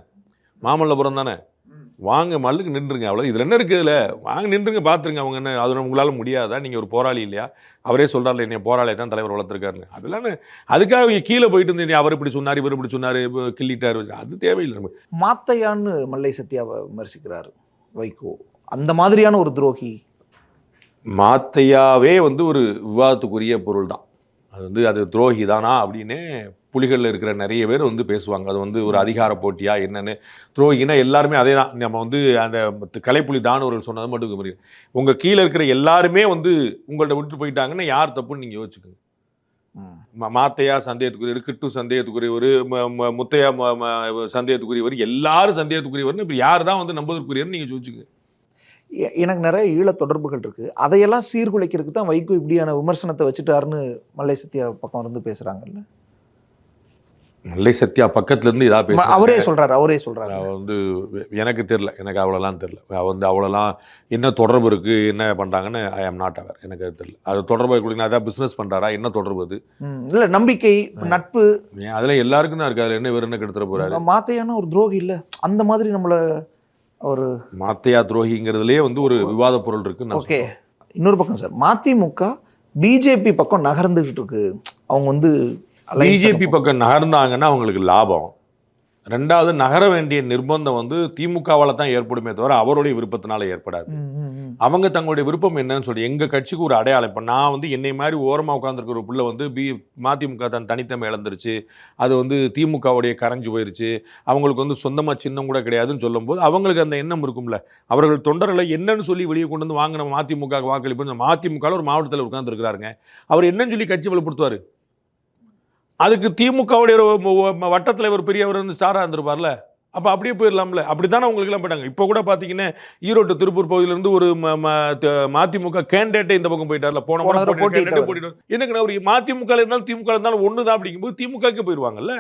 மாமல்லபுரம் தானே? வாங்க மல்லுக்கு நின்றுங்க அவ்வளோ இதில் என்ன இருக்குது இதில்? வாங்க நின்றுங்க பார்த்துருங்க அவங்க என்ன அது உங்களால் முடியாதா? நீங்கள் ஒரு போராளி இல்லையா? அவரே சொல்கிறார்ல என்னை போராளியை தான் தலைவர் வளர்த்துருக்காருன்னு. அதெல்லாம் அதுக்காக கீழே போயிட்டு இருந்து அவர் இப்படி சொன்னார் இவர் இப்படி சொன்னார் கிள்ளிட்டார். அது தேவையில்லை நமக்கு. மாத்தையான்னு மல்லை சத்யாவை விமர்சிக்கிறாரு வைகோ. அந்த மாதிரியான ஒரு துரோகி. மாத்தையாவே வந்து ஒரு விவாதத்துக்குரிய பொருள் தான் அது வந்து அது துரோகி தானா அப்படின்னு புலிகளில் இருக்கிற நிறைய பேர் வந்து பேசுவாங்க. அது வந்து ஒரு அதிகார போட்டியா என்னன்னு. துரோகினா எல்லாருமே அதே தான் நம்ம வந்து அந்த கலைப்புலி தானவர்கள் சொன்னது மட்டும் புரியும் உங்கள் கீழே இருக்கிற எல்லாருமே வந்து உங்கள்ட்ட விட்டு போயிட்டாங்கன்னா யார் தப்புன்னு நீங்கள் யோசிச்சுக்கோங்க. மாத்தையா சந்தேகத்துக்குரியவர் கிட்டு சந்தேகத்துக்குரியவர் முத்தையா சந்தேகத்துக்குரியவர் எல்லாரும் சந்தேகத்துக்குரியவர் இப்போ யார் தான் வந்து நம்புவதற்குரியவர் நீங்கள் யோசிச்சுக்கோங்க. எ- எனக்கு நிறைய ஈழ தொடர்புகள் இருக்கு. அதையெல்லாம் சீர்குலைக்கிறதுக்கு தான் வைகோ இப்படியான விமர்சனத்தை வச்சுட்டாருன்னு மல்லை சத்யா பக்கம் இருந்து பேசுறாங்கல்ல. நல்லை சத்யா பக்கத்துல இருந்து இதா ம- பேச அவரே சொல்றாரு அவரே சொல்றாரு. அவ வந்து எனக்கு தெரில எனக்கு அவ்வளோலாம் தெரில வந்து அவ்வளோலாம் என்ன தொடர்பு இருக்குது என்ன பண்ணுறாங்கன்னு ஐ ஆம் நாட் அவர் எனக்கு அது தெரில அது தொடர்பு கொடுங்க அதான் பிஸ்னஸ் பண்ணுறாரா என்ன தொடர்பு அது? இல்ல நம்பிக்கை நட்பு. அதில் எல்லாருக்கும் தான் இருக்குது அதில் என்ன வேறு என்ன கெடுத்துட போகிறாரு மாத்தையான ஒரு துரோகி இல்ல. அந்த மாதிரி நம்மள ஒரு மாத்தையா துரோகிங்கிறதுலேயே வந்து ஒரு விவாத பொருள் இருக்குன்னு ஓகே. இன்னொரு பக்கம் சார் மதிமுக பிஜேபி பக்கம் நகர்ந்துகிட்டு இருக்கு. அவங்க வந்து பிஜேபி. பக்கம் நகர்ந்தாங்கன்னா அவங்களுக்கு லாபம். ரெண்டாவது நகர வேண்டிய நிர்பந்தம் வந்து திமுகவால் தான் ஏற்படுமே தவிர அவருடைய விருப்பத்தினால ஏற்படாது. அவங்க தங்களுடைய விருப்பம் என்னன்னு சொல்லி எங்கள் கட்சிக்கு ஒரு அடையாளம். இப்போ நான் வந்து என்னை மாதிரி ஓரமாக உட்காந்துருக்கிற ஒரு பிள்ளை வந்து பி மதிமுக தன் தனித்தன்மை இழந்துருச்சு. அது வந்து திமுகவுடைய கரைஞ்சு போயிருச்சு. அவங்களுக்கு வந்து சொந்தமாக சின்னம் கூட கிடையாதுன்னு சொல்லும்போது அவங்களுக்கு அந்த எண்ணம் இருக்கும்ல. அவர்கள் தொண்டர்களை என்னன்னு சொல்லி வெளியே கொண்டு வந்து வாங்க நம்ம மதிமுக வாக்களிப்பு மதிமுகவில் ஒரு மாவட்டத்தில் உட்காந்துருக்கிறாருங்க அவர் என்னன்னு சொல்லி கட்சி வெளிப்படுத்துவார் அதுக்கு திமுகவுடைய வட்டத்தில் ஒரு பெரியவர் வந்து ஸ்டாராக இருந்திருப்பார்ல. அப்போ அப்படியே போயிடலாம்ல. அப்படி தானே உங்களுக்குலாம் போயிட்டாங்க. இப்போ கூட பார்த்தீங்கன்னா ஈரோடு திருப்பூர் பகுதியிலேருந்து ஒரு மதிமுக கேண்டிடேட்டே இந்த பக்கம் போயிட்டார்ல. போன போட்டிட்டு போட்டியிட்டவர். போட்டிட்டு என்னங்க அவர் மதிமுக இருந்தாலும் திமுக இருந்தாலும் ஒன்று தான் அப்படிங்கும்போது திமுகக்கு போயிடுவாங்கல்ல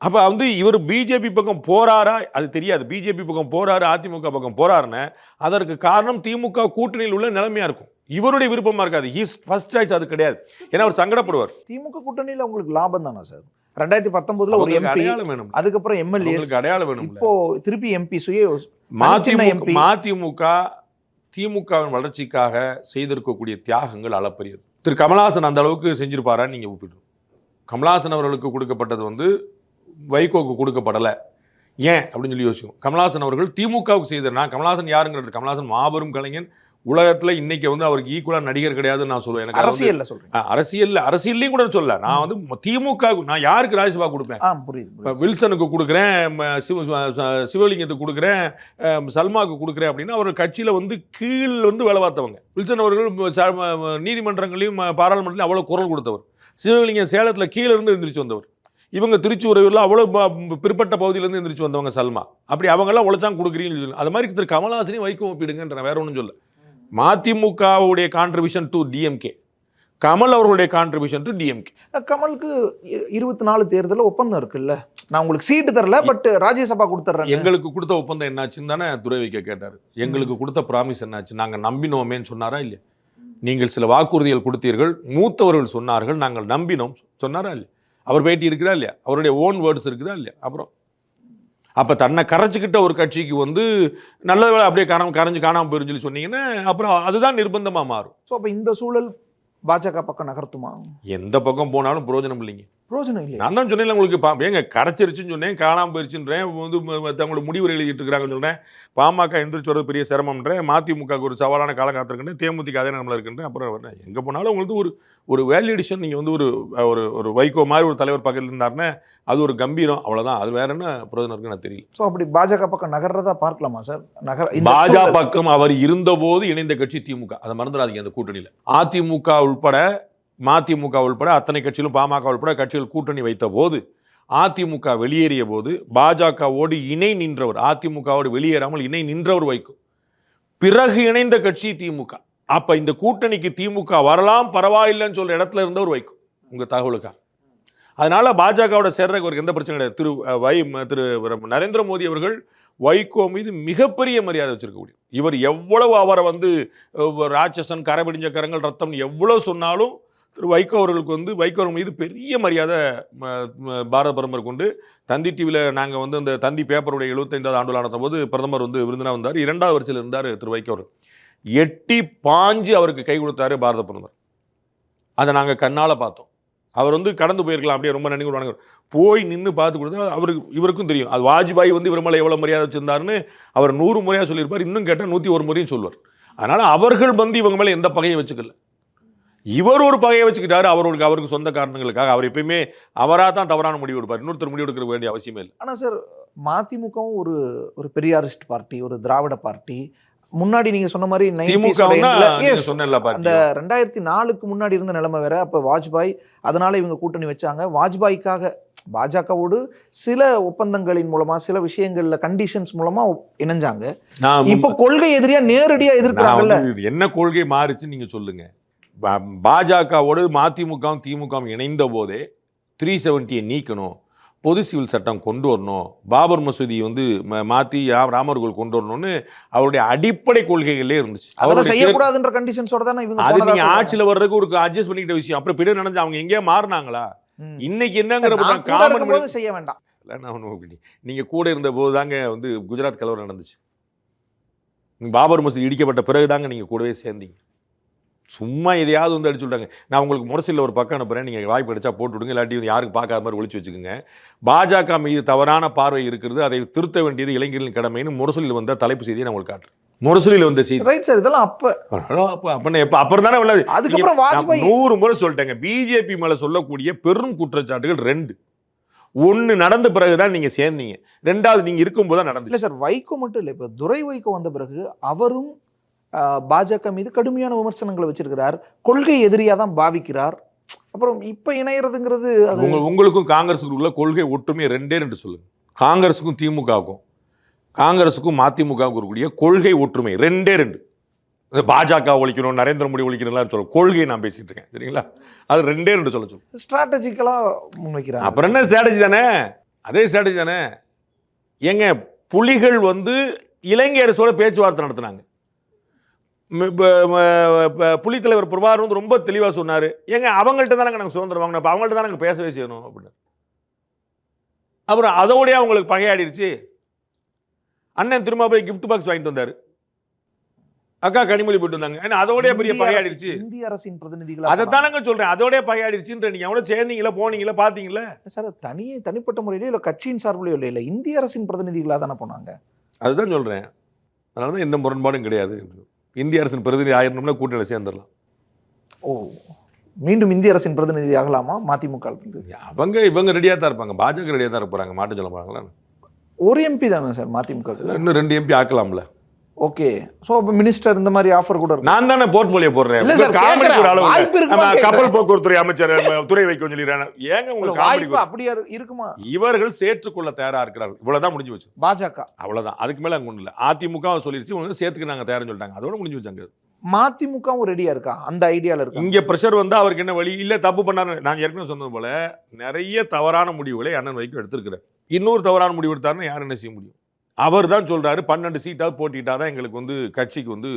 அப்போ வந்து இவர் பிஜேபி பக்கம் போறாரா? அது தெரியாது. பிஜேபி பக்கம் போறாரு அதிமுக பக்கம் போறாருன்னு. அதற்கு காரணம் திமுக கூட்டணியில் உள்ள நிலைமையா இருக்கும். இவருடைய விருப்பமா இருக்காது. ஹீஸ் ஃபர்ஸ்ட் சாய்ஸ் அது கிடையாது. ஏன்னா அவர் சங்கடப்படுவார். திமுக கூட்டணியில உங்களுக்கு லாபம் தானே சார்? ரெண்டாயிரத்தி பத்தொன்பதுல ஒரு எம்பி வேணும். அதுக்கப்புறம் எம்எல்ஏ அடையாளம் வேணும்ல இப்போ திருப்பி எம்பி சுய. மதிமுக திமுகவின் வளர்ச்சிக்காக செய்திருக்கக்கூடிய தியாகங்கள் அளப்பரியது. திரு. கமலஹாசன் அந்த அளவுக்கு செஞ்சிருப்பாரான்னு நீங்க ஒப்பிடணும். கமலஹாசன் அவர்களுக்கு கொடுக்கப்பட்டது வந்து வைகோக்கு கொடுக்கப்படலை. ஏன்? அப்படின்னு சொல்லி யோசிக்கும் கமலஹாசன் அவர்கள் திமுகவுக்கு செய்தார். நான் கமலஹாசன் யாருங்கிறது? கமலஹாசன் மாபெரும் கலைஞன். உலகத்துல இன்னைக்கு வந்து அவருக்கு ஈக்குவலா நடிகர் கிடையாதுன்னு நான் சொல்லுவேன் எனக்கு அரசியல்ல சொல்றேன். அஹ், அரசியல்ல அரசியல்லையும் கூட சொல்ல நான் வந்து திமுக நான் யாருக்கு ராஜ்யசபா கொடுப்பேன்? புரியுது. வில்சனுக்கு கொடுக்குறேன் சிவ சிவலிங்கத்துக்கு கொடுக்குறேன் சல்மாவுக்கு கொடுக்குறேன் அப்படின்னு அவர் கட்சியில் வந்து கீழ் வந்து வேலை பார்த்தவங்க. வில்சன் அவர்கள் நீதிமன்றங்களையும் பாராளுமன்றத்திலையும் அவ்வளோ குரல் கொடுத்தவர். சிவலிங்கம் சேலத்தில் கீழே இருந்து எந்திரிச்சு வந்தவர். இவங்க திருச்சூரில் அவ்வளோ பிற்பட்ட பகுதியிலேருந்து எந்திரிச்சு வந்தவங்க சல்மா. அப்படி அவங்கெல்லாம் உழைச்சாங்க கொடுக்குறீங்கன்னு சொல்லி. அது மாதிரி திரு கமலஹாசனையும் வைக்கும் ஒப்பிடுங்கன்ற வேற ஒன்றும் சொல்ல மதிமுகவுடைய கான்ட்ரிபியூஷன் டு டிஎம்கே கமல் அவர்களுடைய கான்ட்ரிபியூஷன் டு டிஎம்கே கமலுக்கு இருபத்தி நாலு தேர்தலில் ஒப்பந்தம் இருக்குல்ல? நான் உங்களுக்கு சீட்டு தரல பட் ராஜ்யசபா கொடுத்துட்றேன் எங்களுக்கு கொடுத்த ஒப்பந்தம் என்னாச்சுன்னு தானே துறை வைக்க கேட்டார். எங்களுக்கு கொடுத்த ப்ராமிஸ் என்னாச்சு? நாங்கள் நம்பினோமேன்னு சொன்னாரா இல்லையா? நீங்கள் சில வாக்குறுதிகள் கொடுத்தீர்கள் மூத்தவர்கள் சொன்னார்கள் நாங்கள் நம்பினோம். சொன்னாரா இல்லையா? அவர் பேட்டி இருக்குதா இல்லையா? அவருடைய ஓன் வேர்ட்ஸ் இருக்குதா இல்லையா? அப்புறம் அப்போ தன்னை கரைச்சிக்கிட்ட ஒரு கட்சிக்கு வந்து நல்ல வேளை அப்படியே காணாம கரைஞ்சு காணாமல் போயிருந்து சொல்லி சொன்னீங்கன்னா அப்புறம் அதுதான் நிர்பந்தமாக மாறும். ஸோ அப்போ இந்த சூழல் பாஜக பக்கம் நகர்த்துமா? எந்த பக்கம் போனாலும் பிரயோஜனம் இல்லைங்க. பிரயோஜனம் இல்லையா. நான் தான் சொன்னேன் உங்களுக்கு பா ஏங்க கரைச்சிருச்சுன்னு சொன்னேன் காணாம போயிருச்சுன்றேன் வந்து தங்களோட முடிவு எழுதிட்டு இருக்கிறாங்கன்னு சொல்றேன் பாமக எந்திரிச்சு வரது பெரிய சிரமம்ன்றேன் மதிமுக ஒரு சவாலான காலம் காத்திருக்கேன் தேமுதிக அதே நம்மள இருக்குன்றேன் அப்புறம் எங்கே போனாலும் உங்களுக்கு ஒரு ஒரு வேல்யூடிஷன் நீங்கள் வந்து ஒரு ஒரு ஒரு வைகோ மாதிரி ஒரு தலைவர் பக்கத்தில் இருந்தாருன்னா அது ஒரு கம்பீரம் அவ்வளவுதான். அது வேற என்ன பிரயோஜனம் இருக்குன்னு எனக்கு தெரியல. ஸோ அப்படி பாஜக பக்கம் நகர்றதா பார்க்கலாமா சார் நகர் பாஜக பக்கம் அவர் இருந்தபோது இணைந்த கட்சி திமுக. அதை மறந்துடாதீங்க அந்த கூட்டணியில். அதிமுக உள்பட மதிமுக உள்பட அத்தனை கட்சியிலும் பாமக உள்பட கட்சிகள் கூட்டணி வைத்த போது அதிமுக வெளியேறிய போது பாஜகவோடு இணை நின்றவர் அதிமுகவோடு வெளியேறாமல் இணை நின்றவர் வைக்கும் பிறகு இணைந்த கட்சி திமுக. அப்ப இந்த கூட்டணிக்கு திமுக வரலாம் பரவாயில்லைன்னு சொல்ற இடத்துல இருந்தவர் வைக்கும் உங்க தகவலுக்கா? அதனால பாஜகவோட சேர்றதுக்கு அவருக்கு எந்த பிரச்சனை கிடையாது. திரு வை திரு நரேந்திர மோடி அவர்கள் வைகோ மீது மிகப்பெரிய மரியாதை வச்சிருக்கக்கூடிய இவர் எவ்வளவு அவரை வந்து ராட்சசன் கரபிடிஞ்ச கரங்கள் ரத்தம் எவ்வளவு சொன்னாலும் திரு வைகோ அவர்களுக்கு வந்து வைகோ அவர்கள் மீது பெரிய மரியாதை ம- பாரத பிரதமர் கொண்டு தந்தி டிவியில் நாங்கள் வந்து அந்த தந்தி பேப்பருடைய எழுபத்தைந்தாவது ஆண்டு நடந்த போது பிரதமர் வந்து விருந்தினா வந்தார். இரண்டாவது வரிசையில் இருந்தார் திரு வைகோ அவர்கள். எட்டி பாஞ்சு அவருக்கு கை கொடுத்தாரு பாரத பிரதமர். அதை நாங்கள் கண்ணால் பார்த்தோம். அவர் வந்து கடந்து போயிருக்கலாம் அப்படியே ரொம்ப நினைவு வணங்குவார் போய் நின்று பார்த்து கொடுத்தா அவருக்கு இவருக்கும் தெரியும். அது வாஜ்பாய் வந்து இவர் மேலே எவ்வளோ மரியாதை வச்சுருந்தாருன்னு அவர் நூறு முறையாக சொல்லியிருப்பார். இன்னும் கேட்டால் நூற்றி ஒரு முறையும் சொல்வார் அதனால் அவர்கள் வந்து இவங்க மேலே எந்த பகையும் வச்சுக்கல. இவர் ஒரு பகையை வச்சுக்கிட்டாரு அவருக்கு அவருக்கு சொந்த காரணங்களுக்காக. அவர் எப்பயுமே அவராக தான் தவறான முடிவு எடுப்பார். இன்னொருத்தர் முடிவு எடுக்க வேண்டிய அவசியமே இல்லை. ஆனா சார் மதிமுகவும் ஒரு ஒரு பெரியாரிஸ்ட் பார்ட்டி ஒரு திராவிட பார்ட்டி. முன்னாடி நீங்க சொன்ன மாதிரி 90s திமுக ஓட endல- Yes, சொன்னேன்ல அந்த ரெண்டாயிரத்தி நாலுக்கு முன்னாடி இருந்த நிலைமை வேற. அப்ப வாஜ்பாய் அதனால இவங்க கூட்டணி வச்சாங்க. வாஜ்பாய்க்காக பாஜகவோடு சில ஒப்பந்தங்களின் மூலமா சில விஷயங்கள்ல கண்டிஷன்ஸ் மூலமா இணைஞ்சாங்க. இப்ப கொள்கை எதிரியா நேரடியா எதிர்க்கிறாங்கல்ல. என்ன கொள்கை மாறுச்சுன்னு நீங்க சொல்லுங்க. பாஜகவோடு மதிமுகவும் திமுகவும் இணைந்த போதே த்ரீ செவன்ட்டியை நீக்கணும் பொது சிவில் சட்டம் கொண்டு வரணும் பாபர் மசூதி வந்து மாத்தி ராமர் கோயில் கொண்டு வரணும்னு அவருடைய அடிப்படை கொள்கைகளே இருந்துச்சு. தேர்- செய்யக்கூடாதுன்ற கண்டிஷன்ஸோட தானே இவங்க அது நீங்க. ஆட்சியில வர்றதுக்கு ஒரு அட்ஜஸ்ட் பண்ணிக்கிட்ட விஷயம். அப்புறம் பின்னாடி நடந்து அவங்க எங்கேயா மாறினாங்களா. இன்னைக்கு என்னங்கிற நான் காமன் செய்ய வேண்டாம். நான் அப்படி நீங்கள் கூட இருந்த போது தாங்க வந்து குஜராத் கலவரம் நடந்துச்சு. நீங்க பாபர் மசூதி இடிக்கப்பட்ட பிறகு தாங்க நீங்கள் கூடவே சேர்ந்தீங்க. சும்மா எதையாவது வந்து அடிச்சு விட்டாங்க. நான் உங்களுக்கு முரசில் ஒரு பக்கம் அனுப்புகிறேன் நீங்கள் வாய்ப்பு கிடைச்சா போட்டு விடுங்க. இல்லாட்டி வந்து யாருக்கு பார்க்காத மாதிரி ஒழிச்சு வச்சுக்கோங்க. பாஜக மீது தவறான பார்வை இருக்கிறது. அதை திருத்த வேண்டியது இளைஞர்களின் கடமைன்னு முரசொலியில் வந்த தலைப்பு செய்தியை நான் உங்களுக்கு காட்டுறேன். முரசொலியில் வந்த செய்தி. ரைட் சார் இதெல்லாம் அப்ப. அப்போ அப்போ எப்போ அப்புறம் தானே உள்ளது? அதுக்கப்புறம் வாஜ்பாய் நூறு முறை சொல்லிட்டேங்க. பிஜேபி மேல சொல்லக்கூடிய பெரும் குற்றச்சாட்டுகள் ரெண்டு. ஒன்னு நடந்த பிறகுதான் நீங்க சேர்ந்தீங்க. ரெண்டாவது நீங்க இருக்கும்போது தான் இல்ல நடந்துச்சு சார் வைகோ மட்டும் இல்ல. இப்ப துரை வைகோ வந்த பிறகு அவரும் பாஜக மீது கடுமையான விமர்சனங்களை வச்சிருக்கிறார். கொள்கை எதிரியா தான் பாவிக்கிறார். அப்புறம் இப்ப இணையறதுங்கிறது அது உங்க உங்களுக்கும் காங்கிரஸுக்கும் உள்ள கொள்கை ஒற்றுமை ரெண்டே ரெண்டு சொல்லுங்க. காங்கிரஸுக்கும் திமுகவுக்கும் காங்கிரஸுக்கும் மதிமுகவுக்கும் இருக்கக்கூடிய கொள்கை ஒற்றுமை ரெண்டே ரெண்டு. பாஜக ஒழிக்கணும் நரேந்திர மோடி ஒழிக்கணும்லாம் சொல்ல. கொள்கையை நான் பேசிட்டு இருக்கேன் சரிங்களா? அது ரெண்டே ரெண்டு சொல்ல சொல்லு. ஸ்ட்ராட்டஜிக்கலா முன்வைக்கிறாங்க அப்புறம் என்ன ஸ்ட்ராட்டஜி தானே? அதே ஸ்ட்ராட்டஜி தானே? ஏங்க புலிகள் வந்து இலங்கை அரசோட பேச்சுவார்த்தை நடத்தினாங்க. புலித்தலைவர் பிரபாகர் வந்து ரொம்ப தெளிவாக சொன்னார். ஏங்க அவங்கள்ட்ட தானங்க நாங்கள் சுதந்திரம் வாங்கினோம். அப்போ அவங்கள்ட்ட தான் நாங்கள் பேசவே செய்யணும் அப்படின்னு. அப்புறம் அதோடய அவங்களுக்கு பகையாடிருச்சு. அண்ணன் திரும்ப போய் gift பாக்ஸ் வாங்கிட்டு வந்தார். அக்கா கனிமொழி போயிட்டு வந்தாங்க. ஏன்னா அதோடய பெரிய பகையாடிருச்சு. இந்திய அரசின் பிரதிநிதிகளா அதை தானங்க சொல்கிறேன் அதோடய பகையாடிருச்சுன்ற நீங்கள் எவ்வளோ சேர்ந்தீங்களா போனீங்களா பார்த்தீங்களா. சார் தனியே தனிப்பட்ட முறையிலோ இல்ல கட்சியின் சார்பிலையோ இல்ல இல்ல. இந்திய அரசின் பிரதிநிதிகளா தானே போனாங்க. அதுதான் சொல்கிறேன் அதனால தான் எந்த முரண்பாடும் கிடையாது. இந்திய அரசின் பிரதிநிதி ஆயிரம்னா கூட்டணியில் சேர்ந்துடலாம். ஓ மீண்டும் இந்திய அரசின் பிரதிநிதி ஆகலாமா? மதிமுக அவங்க இவங்க ரெடியாக தான் இருப்பாங்க. பாஜக ரெடியாக தான் இருப்பாங்க. மாட்டு சொல்ல போகிறாங்களா ஒரு எம்பி தானே சார் மதிமுக இன்னும் ரெண்டு எம்பி ஆக்கலாம்ல. ஓகே சோ அப்ப மினிஸ்டர் இந்த மாதிரி ஆஃபர் கூட நான் தானே போர்ட்ஃபோலியோ போடுறேன். இல்ல சார், அளவு. வாய்ப்பு. கப்பல் போக்குவரத்துறை அமைச்சர் துறை வைக்க சொல்லிடுறேன். ஏங்க உங்களுக்கு வாய்ப்பு அப்படியா இரு- இருக்குமா? இவர்கள் சேர்த்துக்கொள்ள தயாரா இருக்கிறார்கள். இவ்வளவுதான் முடிஞ்சு வச்சு பாஜக. அவ்வளவுதான். அதுக்கு மேல அங்க ஒண்ணு இல்ல. அதிமுக சொல்லிருச்சு இவங்க சேர்த்துக்கு நாங்க தயார்னு சொல்லிட்டாங்க. அதோட முடிஞ்சு வச்சாங்க மதிமுகவும் ரெடியா இருக்கா? அந்த ஐடியால இருக்கா? இங்க பிரஷர் வந்தா அவருக்கு என்ன வழி? இல்ல தப்பு பண்ணாரு. நான் ஏற்கனவே சொன்னது போல நிறைய தவறான முடிவுகளை அண்ணன் வைக்கும் எடுத்திருக்கிறார். இன்னொரு தவறான முடிவு எடுத்தாருன்னா யார் என்ன செய்ய முடியும்? அவர் தான் சொல்றாரு பன்னெண்டு சீட்டாவது போட்டிட்டாதான் எங்களுக்கு வந்து கட்சிக்கு வந்து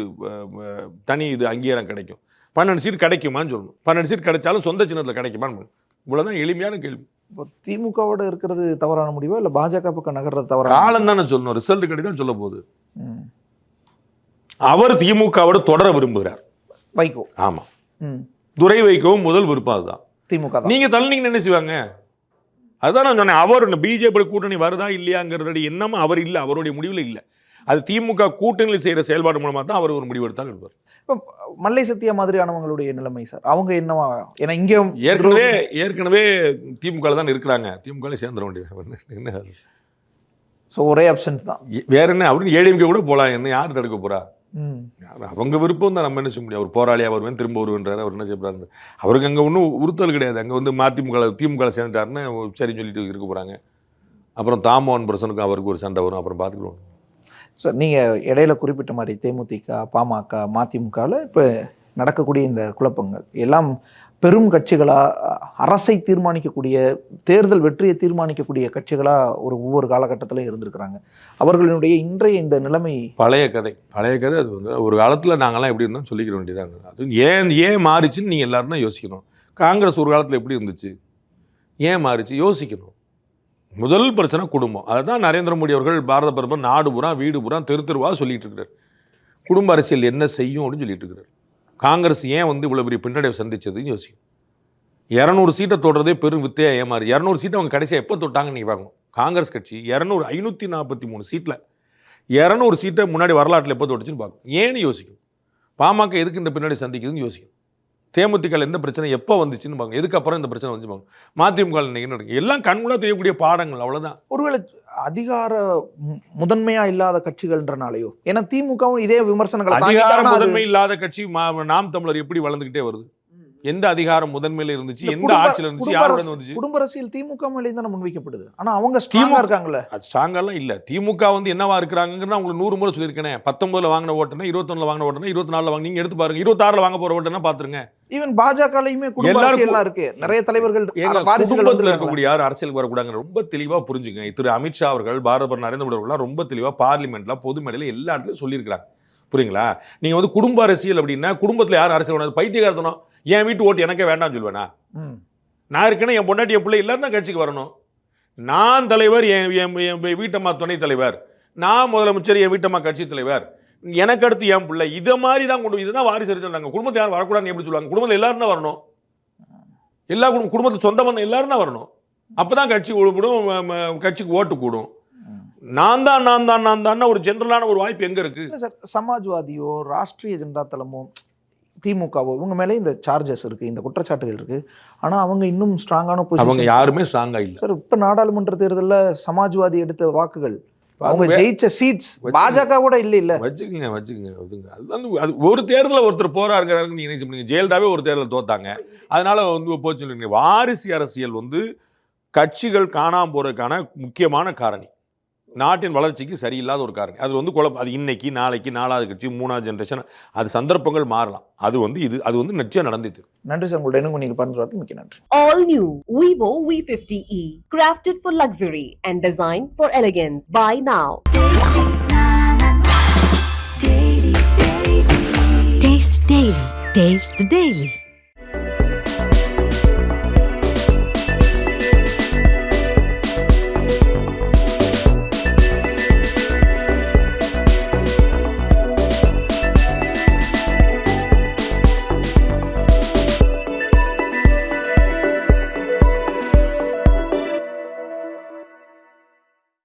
தனி இது அங்கீகாரம் கிடைக்கும். பன்னெண்டு சீட் கிடைக்குமான்னு சொல்லணும். பன்னெண்டு சீட் கிடைச்சாலும் சொந்த சின்னத்தில் கிடைக்குமான்னு இவ்வளவுதான் எளிமையான கேள்வி. இப்போ திமுகவோட இருக்கிறது தவறான முடிவா? இல்ல பாஜக பக்கம் நகர்றது தவறான காலம் தானே சொல்லணும். ரிசல்ட் கிடை தான் சொல்ல போகுது. அவர் திமுகவோட தொடர விரும்புகிறார். வைகோ. ஆமா. ம். துரை வைக்கவும் முதல் விருப்பம் அதுதான். திமுக தான். நீங்க தள்ளினீங்கன்னு என்ன செய்வாங்க? அதுதான் நான் சொன்னேன் அவர் பிஜேபி கூட்டணி வருதா இல்லையாங்கிறது என்னமோ அவர் இல்லை அவருடைய முடிவில் இல்லை அது திமுக கூட்டணியில் செய்யற செயல்பாடு மூலமா தான் அவர் ஒரு முடிவு எடுத்தால் எடுப்பார் இப்போ மல்லை சத்யா மாதிரியானவங்களுடைய நிலைமை சார் அவங்க என்னவா ஏன்னா இங்க ஏற்கனவே ஏற்கனவே திமுக தான் இருக்கிறாங்க திமுக சேர்ந்துட வேண்டியது என்ன? ஸோ ஒரே அப்சன்ஸ் தான் வேற என்ன அவரு ஏடிஎம்கே கூட போலாம் என்ன யார் தடுக்க போறா ம். அவங்க விருப்பம் தான் நம்ம என்ன செய்ய முடியும்? அவர் போராளியா வருவேன் திரும்ப வருவேன்றாரு. அவர் என்ன செய்யறாரு அவருக்கு அங்கே ஒன்றும் உறுத்தல் கிடையாது. அங்கே வந்து மதிமுக திமுக சேர்ந்துட்டாருன்னு சரின்னு சொல்லிட்டு இருக்க போறாங்க. அப்புறம் தாமோகன் பிரசனுக்கும் அவருக்கு ஒரு சண்டை வரும். அப்புறம் பார்த்துக்கிடுவோம் சார் நீங்க இடையில குறிப்பிட்ட மாதிரி தேமுதிக பாமக மதிமுகவில் இப்போ நடக்கக்கூடிய இந்த குழப்பங்கள் எல்லாம் பெரும் கட்சிகளாக அரசை தீர்மானிக்கக்கூடிய தேர்தல் வெற்றியை தீர்மானிக்கக்கூடிய கட்சிகளாக ஒரு ஒவ்வொரு காலகட்டத்திலும் இருந்திருக்கிறாங்க. அவர்களுடைய இன்றைய இந்த நிலைமை பழைய கதை. பழைய கதை அது வந்து ஒரு காலத்தில் நாங்கள்லாம் எப்படி இருந்தோம் சொல்லிக்கிற வேண்டியதாக இருந்தது. அது ஏன் ஏன் மாறிச்சுன்னு நீங்கள் எல்லாரும் தான் யோசிக்கணும். காங்கிரஸ் ஒரு காலத்தில் எப்படி இருந்துச்சு? ஏன் மாறிச்சு? யோசிக்கணும். முதல் பிரச்சனை குடும்பம். அதுதான் நரேந்திர மோடி அவர்கள் பாரத பிரதமர் நாடு பூரா வீடு பூரா தெரு தெருவாக சொல்லிகிட்டு இருக்கிறார். குடும்ப அரசியல் என்ன செய்யும் அப்படின்னு சொல்லிட்டு இருக்கிறார். காங்கிரஸ் ஏன் வந்து இவ்வளோ பெரிய பின்னடைவு சந்திச்சதுன்னு யோசிக்கும் இரநூறு சீட்டை தொடுறதே பெரும் வித்தையாக ஏமாறு. இரநூறு சீட்டை அவங்க கடைசியாக எப்போ தொட்டாங்கன்னு நீங்கள் பார்க்கணும். காங்கிரஸ் கட்சி இரநூறு ஐநூற்றி நாற்பத்தி மூணு சீட்டில் இரநூறு சீட்டை முன்னாடி வரலாற்றில் எப்போ தொட்டுச்சுன்னு பார்க்கணும். ஏன்னு யோசிக்கும் பாமக எதுக்கு இந்த பின்னாடி சந்திக்குதுன்னு யோசிக்கும் தேமுதிக எந்த பிரச்சனை எப்போ வந்துச்சுன்னு பார்க்கும் எதுக்கு அப்புறம் இந்த பிரச்சனை வந்து பார்க்கும் மதிமுக இன்னைக்கு நடக்கும் எல்லாம் கண்கூடா தெரியக்கூடிய பாடங்கள் அவ்வளவுதான். ஒருவேளை அதிகார முதன்மையா இல்லாத கட்சிகள்ன்றனாலயோ ஏன்னா திமுகவும் இதே விமர்சனங்களை அதிகார முதன்மை இல்லாத கட்சி நாம் தமிழர் எப்படி வளர்ந்துகிட்டே வருது? எந்த அதிகாரம் முதன்மையில இருந்துச்சு எந்த ஆட்சியில இருந்துச்சு குடும்ப யாரோட அரசு- வந்துச்சு குடும்ப அரசியல் திமுக மேலேயும் தானே முன்வைக்கப்படுது ஆனா அவங்க ஸ்ட்ராங்கா திமுக இருக்காங்கல்ல. அது ஸ்ட்ராங்கெல்லாம் இல்ல திமுக வந்து என்னவா இருக்கிறாங்கிறது உங்களுக்கு நூறு முறை சொல்லியிருக்கேன். பத்தொன்பதுல வாங்கின ஓட்டுனா இருபத்தொன்னுல வாங்கின ஓட்டுனா இருபத்தி நாலுல வாங்க நீங்க எடுத்து பாருங்க. இருபத்தாறுல வாங்க போற ஓட்டுனா பாத்துருங்க. ஈவன் பாஜகலையுமே குடும்ப அரசியல்லாம் இருக்கு. நிறைய தலைவர்கள் குடும்பத்துல இருக்கக்கூடிய யாரும் அரசியல் வரக்கூடாதுங்க ரொம்ப தெளிவா புரிஞ்சுங்க. திரு அமித்ஷா அவர்கள் பாரத நரேந்திர மோடி அவர்கள் ரொம்ப தெளிவா பார்லிமெண்ட்ல பொது மேடையில எல்லா இடத்துலயும் சொல்லியிருக்காங்க புரியுங்களா? நீங்க வந்து குடும்ப அரசியல் அப்படின்னா குடும்பத்துல யார் அரசியல் பைத்தியகாரத்தனம் என் வீட்டு ஓட்டு எனக்கே வேண்டாம்னு சொல்லுவேனா. நான் இருக்கேன்னு என் பொண்டாட்டி என் பிள்ளை எல்லாரும் தான் கட்சிக்கு வரணும். நான் தலைவர் என் என் வீட்டம்மா துணைத் தலைவர். நான் முதலமைச்சர் என் வீட்டம்மா கட்சி தலைவர். எனக்கு அடுத்து என் பிள்ளை. இதை மாதிரி தான் கொண்டு இதுதான் வாரிசு சொன்னாங்க குடும்பத்தை யாரும் வரக்கூடாதுன்னு எப்படி சொல்லுவாங்க? குடும்பத்தில் எல்லாரும் தான் வரணும். எல்லா குடும்பம் குடும்பத்து சொந்த பந்தம் எல்லாரும் தான் வரணும். அப்பதான் கட்சி உழுப்படும் ம- ம- கட்சிக்கு ஓட்டு கூடும். நான் தான் நான் தான் நான் தான் ஒரு ஜென்ரலான ஒரு வாய்ப்பு எங்க இருக்கு? இல்ல சார் சமாஜ்வாதியோ ராஷ்ட்ரிய ஜனதா தளமோ திமுகவோ இவங்க மேலே இந்த சார்ஜஸ் இருக்கு இந்த குற்றச்சாட்டுகள் இருக்கு. ஆனா அவங்க இன்னும் ஸ்ட்ராங்கான அவங்க பொசிஷன் யாருமே ஸ்ட்ராங்கா இல்ல. சார் இப்ப நாடாளுமன்ற தேர்தல்ல சமாஜ்வாதி எடுத்த வாக்குகள் அவங்க ஜெயிச்ச சீட்ஸ் பாஜக கூட இல்ல இல்ல. வச்சுக்கோங்க வச்சுக்கோங்க வச்சுக்கோங்க. அது ஒரு தேர்தலில் ஒருத்தர் போறாருங்கிறாரு நீங்க நினைச்சு பண்ணீங்க ஜெயலலிதாவே ஒரு தேர்தல் தோத்தாங்க. அதனால வந்து போச்சு வாரிசு அரசியல் வந்து கட்சிகள் காணாம போறதுக்கான முக்கியமான காரணி. நாட்டின் வளர்ச்சிக்கு சரியில்லாத ஒரு காரணி அது வந்து குழப்பம் அது இன்னைக்கு நாளைக்கு நாலாவது கட்சி மூணாவது ஜென்ரேஷன் அது சந்தர்ப்பங்கள் மாறலாம் அது வந்து இது அது வந்து நிச்சயம் நடந்துட்டு நன்றி சார் உங்களோட இன்னும் நீங்க பண்றது மிக்க நன்றி All new Vivo V50e, crafted for luxury and designed for elegance. Buy now. Taste the Daily. Taste the Daily.